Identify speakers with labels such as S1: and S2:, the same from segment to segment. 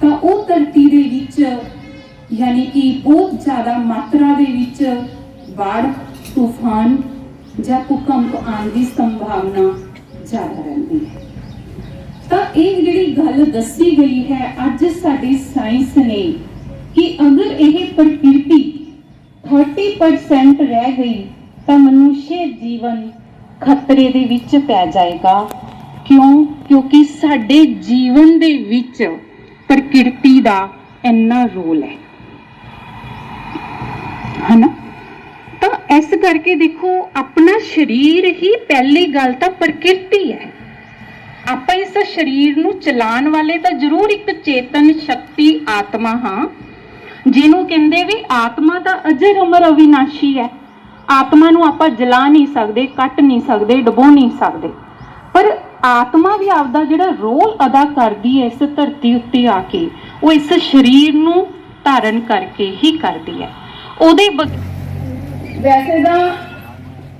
S1: ਤਾਂ ਉਹ ਧਰਤੀ ਦੇ ਵਿੱਚ, ਯਾਨੀ ਕਿ ਬਹੁਤ ਜ਼ਿਆਦਾ ਮਾਤਰਾ ਦੇ ਵਿੱਚ ਬਾੜ, ਤੂਫਾਨ ਜਾਂ ਭੂਕੰਪ ਆਉਣ ਦੀ ਸੰਭਾਵਨਾ ਜ਼ਿਆਦਾ ਰਹਿੰਦੀ ਹੈ। ਤਾਂ ਇਹ ਜਿਹੜੀ ਗੱਲ ਦੱਸੀ ਗਈ ਹੈ, ਅੱਜ ਸਾਡੀ ਸਾਇੰਸ ਨੇ ਕਿ ਅਗਰ ਇਹ ਪ੍ਰਕਿਰਤੀ 30% ਰਹਿ ਗਈ, ਤਾਂ ਮਨੁੱਖ ਜੀਵਨ ਖਤਰੇ ਦੇ ਵਿੱਚ ਪੈ ਜਾਏਗਾ। ਕਿਉਂ? ਕਿਉਂਕਿ ਸਾਡੇ ਜੀਵਨ ਦੇ ਵਿੱਚ ਪ੍ਰਕਿਰਤੀ ਦਾ ਇੰਨਾ ਰੋਲ ਹੈ। ਹਨਾ? ਤਾਂ ਇਸ ਕਰਕੇ ਦੇਖੋ, ਆਪਣਾ ਸਰੀਰ ਹੀ ਪਹਿਲੀ ਗੱਲ ਤਾਂ ਪ੍ਰਕਿਰਤੀ ਹੈ। ਆਪਾਂ ਇਸ ਸਰੀਰ ਨੂੰ ਚਲਾਉਣ ਵਾਲੇ ਤਾਂ ਜ਼ਰੂਰ ਇੱਕ ਚੇਤਨ ਸ਼ਕਤੀ ਆਤਮਾ ਹਾਂ। ਜਿਹਨੂੰ ਕਹਿੰਦੇ ਵੀ ਆਤਮਾ ਤਾਂ ਅਜਰ ਅਮਰ ਅਵਿਨਾਸ਼ੀ ਹੈ। ਆਤਮਾ ਨੂੰ ਆਪਾਂ ਜਲਾ ਨਹੀਂ ਸਕਦੇ, ਕੱਟ ਨਹੀਂ ਸਕਦੇ, ਡਬੋ ਨਹੀਂ ਸਕਦੇ। ਆਤਮਾ ਵੀ ਆਪਦਾ ਜਿਹੜਾ ਰੋਲ ਅਦਾ ਕਰਦੀ ਹੈ ਇਸ ਧਰਤੀ ਉੱਤੇ ਆ ਕੇ, ਉਹ ਇਸ ਸਰੀਰ ਨੂੰ ਧਾਰਨ ਕਰਕੇ ਹੀ ਕਰਦੀ ਹੈ। ਉਹਦੇ
S2: ਵੈਸੇ ਤਾਂ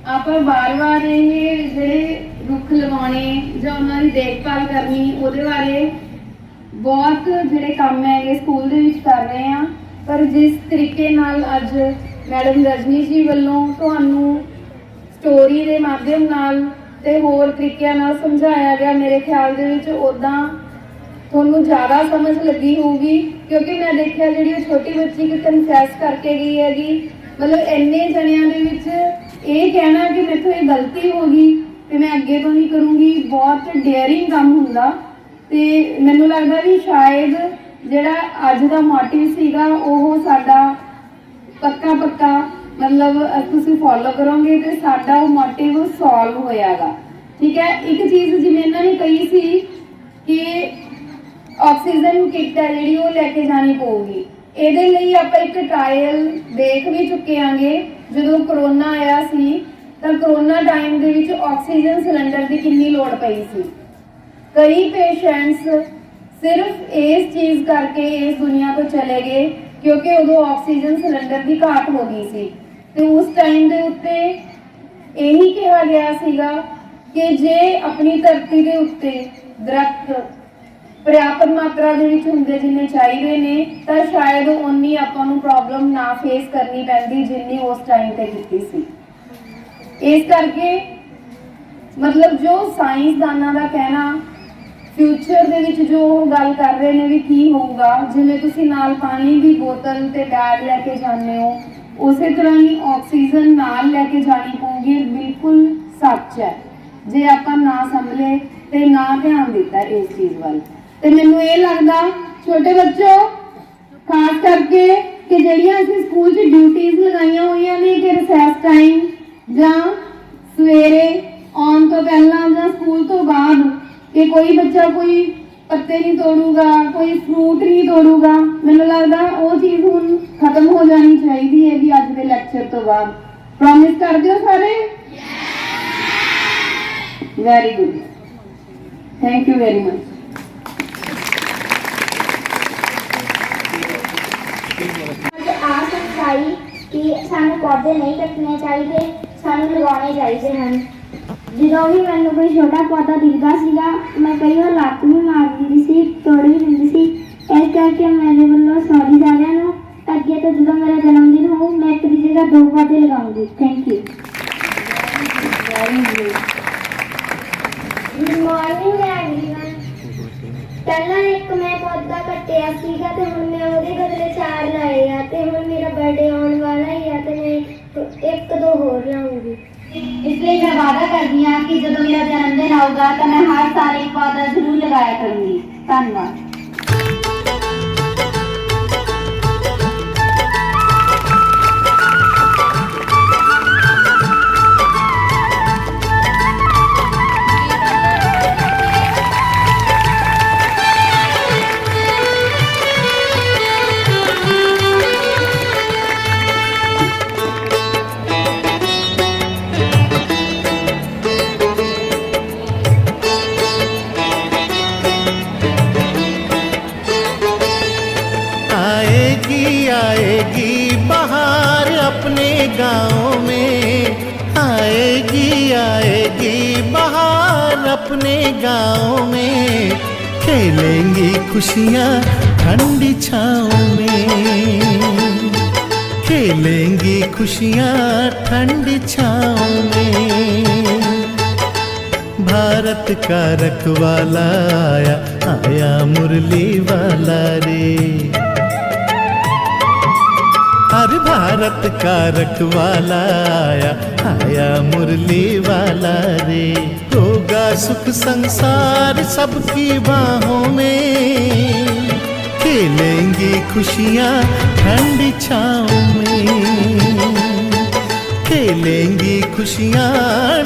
S2: ਆਪਾਂ ਵਾਰ-ਵਾਰ ਇਹ ਜਿਹੜੇ ਰੁੱਖ ਲਗਾਉਣੇ ਜਾਂ ਉਹਨਾਂ ਦੀ ਦੇਖਭਾਲ ਕਰਨੀ, ਉਹਦੇ ਬਾਰੇ ਬਹੁਤ ਜਿਹੜੇ ਕੰਮ ਹੈਗੇ ਸਕੂਲ ਦੇ ਵਿੱਚ ਕਰ ਰਹੇ ਆ ਪਰ ਜਿਸ ਤਰੀਕੇ ਨਾਲ ਅੱਜ ਮੈਡਮ ਰਜਨੀ ਜੀ ਵੱਲੋਂ ਤੁਹਾਨੂੰ ਸਟੋਰੀ ਦੇ ਮਾਧਿਅਮ ਨਾਲ ਤੇ ਹੋਰ ਤਰੀਕਿਆਂ ਨਾਲ ਸਮਝਾਇਆ ਗਿਆ ਮੇਰੇ ਖਿਆਲ ਦੇ ਵਿੱਚ ਉਦਾਂ ਤੁਹਾਨੂੰ ਜ਼ਿਆਦਾ ਸਮਝ ਲੱਗੀ ਹੋਊਗੀ, ਕਿਉਂਕਿ ਮੈਂ ਦੇਖਿਆ ਜਿਹੜੀ ਉਹ ਛੋਟੀ ਬੱਚੀ ਕਿ ਕਨਫੈਸ ਕਰਕੇ ਗਈ ਹੈਗੀ, ਮਤਲਬ ਇੰਨੇ ਜਣਿਆਂ ਦੇ ਵਿੱਚ ਇਹ ਕਹਿਣਾ ਕਿ ਮੇਥੋਂ ਇਹ ਗਲਤੀ ਹੋ ਗਈ ਤੇ ਮੈਂ ਅੱਗੇ ਤੋਂ ਨਹੀਂ ਕਰੂੰਗੀ, ਬਹੁਤ ਡੇਅਰਿੰਗ ਕੰਮ ਹੁੰਦਾ ਤੇ ਮੈਨੂੰ ਲੱਗਦਾ ਵੀ ਸ਼ਾਇਦ ਜਿਹੜਾ ਅੱਜ ਦਾ ਮੋਟਿਵ ਸੀਗਾ, ਉਹ ਸਾਡਾ ਪੱਕਾ ਪੱਕਾ ਮਤਲਬ ਤੁਸੀਂ ਫੋਲੋ ਕਰੋਗੇ ਤੇ ਸਾਡਾ ਉਹ ਮੋਟਿਵ ਸੋਲਵ ਹੋਇਆਗਾ। ਠੀਕ ਹੈ? ਇੱਕ ਚੀਜ਼ ਜਿਵੇਂ ਇਹਨਾਂ ਨੇ ਕਹੀ ਸੀ ਕਿ ਆਕਸੀਜਨ ਕਿੱਟ ਹੈ ਜਿਹੜੀ, ਉਹ ਲੈ ਕੇ ਜਾਣੀ ਪਊਗੀ। ਇਹਦੇ ਲਈ ਆਪਾਂ ਇੱਕ ਟ੍ਰਾਇਲ ਦੇਖ ਵੀ ਚੁੱਕੇ ਆਂਗੇ। ਜਦੋਂ ਕਰੋਨਾ ਆਇਆ ਸੀ, ਤਾਂ ਕਰੋਨਾ ਟਾਈਮ ਦੇ ਵਿੱਚ ਆਕਸੀਜਨ ਸਿਲੰਡਰ ਦੀ ਕਿੰਨੀ ਲੋੜ ਪਈ ਸੀ? ਕਈ ਪੇਸ਼ੈਂਟਸ ਸਿਰਫ ਇਸ ਚੀਜ਼ ਕਰਕੇ ਇਸ ਦੁਨੀਆ ਤੋਂ ਚਲੇ ਗਏ, ਕਿਉਂਕਿ ਉਦੋਂ ਆਕਸੀਜਨ ਸਿਲੰਡਰ ਦੀ ਘਾਟ ਹੋ ਗਈ ਸੀ। ਤੇ ਉਸ ਟਾਈਮ ਦੇ ਉੱਤੇ ਇਹੀ ਕਿਹਾ ਗਿਆ ਸੀਗਾ ਕਿ ਜੇ ਆਪਣੀ ਧਰਤੀ ਦੇ ਉੱਤੇ ਦਰਖਤ ਪ੍ਰਿਆਪਤ ਮਾਤਰਾ ਦੇ ਵਿੱਚ ਹੁੰਦੇ ਜਿੰਨੇ ਚਾਹੀਦੇ ਨੇ, ਤਾਂ ਸ਼ਾਇਦ ਉਨੀ ਆਪਾਂ ਨੂੰ ਪ੍ਰੋਬਲਮ ਨਾ ਫੇਸ ਕਰਨੀ ਪੈਂਦੀ ਜਿੰਨੀ ਉਸ ਟਾਈਮ ਤੇ ਕੀਤੀ ਸੀ। ਇਸ ਕਰਕੇ ਮਤਲਬ ਜੋ ਸਾਇੰਸਦਾਨਾਂ ਦਾ ਕਹਿਣਾ ਫਿਊਚਰ ਦੇ ਵਿੱਚ ਜੋ ਗੱਲ ਕਰ ਰਹੇ ਨੇ ਵੀ ਕੀ ਹੋਊਗਾ, ਜਿਵੇਂ ਤੁਸੀਂ ਨਾਲ ਪਾਣੀ ਦੀ ਬੋਤਲ ਤੇ ਬੈਗ ਲੈ ਕੇ ਜਾਂਦੇ ਹੋ ਉਸੇ ਤਰ੍ਹਾਂ ਹੀ ਆਕਸੀਜਨ ਨਾਲ ਲੈ ਕੇ ਜਾਣੀ ਪਊਗੀ, ਬਿਲਕੁਲ ਸੱਚ ਹੈ। ਜੇ ਆਪਾਂ ਨਾ ਸੰਭਲੇ ਤੇ ਨਾ ਧਿਆਨ ਦਿੱਤਾ ਇਸ ਚੀਜ਼ ਵੱਲ। ਤੇ ਮੈਨੂੰ ਇਹ ਲੱਗਦਾ, ਛੋਟੇ ਬੱਚੋ, ਖਾਸ ਕਰਕੇ ਕਿ ਜਿਹੜੀਆਂ ਅਸੀਂ ਸਕੂਲ 'ਚ ਡਿਊਟੀਆਂ ਲਗਾਈਆਂ ਹੋਈਆਂ ਨੇ ਕਿ ਰਿਸੈਸ ਟਾਈਮ ਜਾਂ ਸਵੇਰੇ ਆਉਣ ਤੋਂ ਪਹਿਲਾਂ ਜਾਂ ਸਕੂਲ ਤੋਂ ਬਾਅਦ ਕਿ ਕੋਈ ਬੱਚਾ ਕੋਈ ਪੱਤੇ ਨਹੀਂ ਤੋੜੂਗਾ, ਕੋਈ ਫਰੂਟ ਨਹੀਂ ਤੋੜੂਗਾ। ਮੈਨੂੰ ਲੱਗਦਾ ਉਹ ਚੀਜ਼ ਹੁਣ ਖਤਮ ਹੋ ਜਾਣੀ ਚਾਹੀਦੀ ਹੈ ਜੀ ਅੱਜ ਦੇ ਲੈਕਚਰ ਤੋਂ ਬਾਅਦ। ਪ੍ਰੋਮਿਸ ਕਰਦੇ ਹੋ ਸਾਰੇ? Very good thank you very
S3: much ਆ ਸੱਚਾਈ ਕਿ ਸਾਨੂੰ ਪੌਦੇ ਨਹੀਂ ਕੱਟਣੇ ਚਾਹੀਦੇ, ਸਾਨੂੰ ਲਗਾਉਣੇ ਚਾਹੀਦੇ ਹਨ। ਜਦੋਂ ਵੀ ਮੈਨੂੰ ਕੋਈ ਛੋਟਾ ਪੌਦਾ ਦਿਖਦਾ ਸੀਗਾ, ਮੈਂ ਕਈ ਵਾਰ ਲੱਤ ਵੀ ਮਾਰ ਦਿੰਦੀ ਸੀ, ਤੋੜ ਵੀ ਦਿੰਦੀ ਸੀ। ਇਸ ਕਰਕੇ ਮੇਰੇ ਵੱਲੋਂ ਸੌਰੀ ਸਾਰਿਆਂ ਨੂੰ। ਅੱਗੇ ਤੋਂ ਜਦੋਂ ਮੇਰਾ ਜਨਮ ਦਿਨ ਹੋਊ, ਮੈਂ ਇੱਕ ਦੀ ਜਗ੍ਹਾ ਦੋ ਪੌਦੇ ਲਗਾਉਂਗੀ। Thank you good morning everyone ਪਹਿਲਾਂ ਇੱਕ ਮੈਂ ਪੌਦਾ ਕੱਟਿਆ ਸੀਗਾ ਤੇ ਹੁਣ ਮੈਂ ਉਹਦੇ ਬਦਲੇ ਚਾਰ ਲਾਏ।
S4: ਕਰਦੀ ਹਾਂ ਕਿ ਜਦੋਂ ਮੇਰਾ ਜਨਮ ਦਿਨ ਆਊਗਾ ਤਾਂ ਮੈਂ ਹਰ ਸਾਲ ਇੱਕ ਪੌਦਾ ਜ਼ਰੂਰ ਲਗਾਇਆ ਕਰੂੰਗੀ। ਧੰਨਵਾਦ।
S5: आएगी बाहर अपने गाँव में। आएगी आएगी बाहर अपने गाँव में। खेलेंगी खुशियाँ ठंडी छाँव में। खेलेंगी खुशियाँ ठंडी छाँव में। भारत का रखवाला आया आया मुरली वाला रे। भारत का रखवाला आया आया मुरली वाला रे होगा सुख संसार सबकी बाहों में खेलेंगी खुशियाँ ठंडी छाँव में खेलेंगी खुशियाँ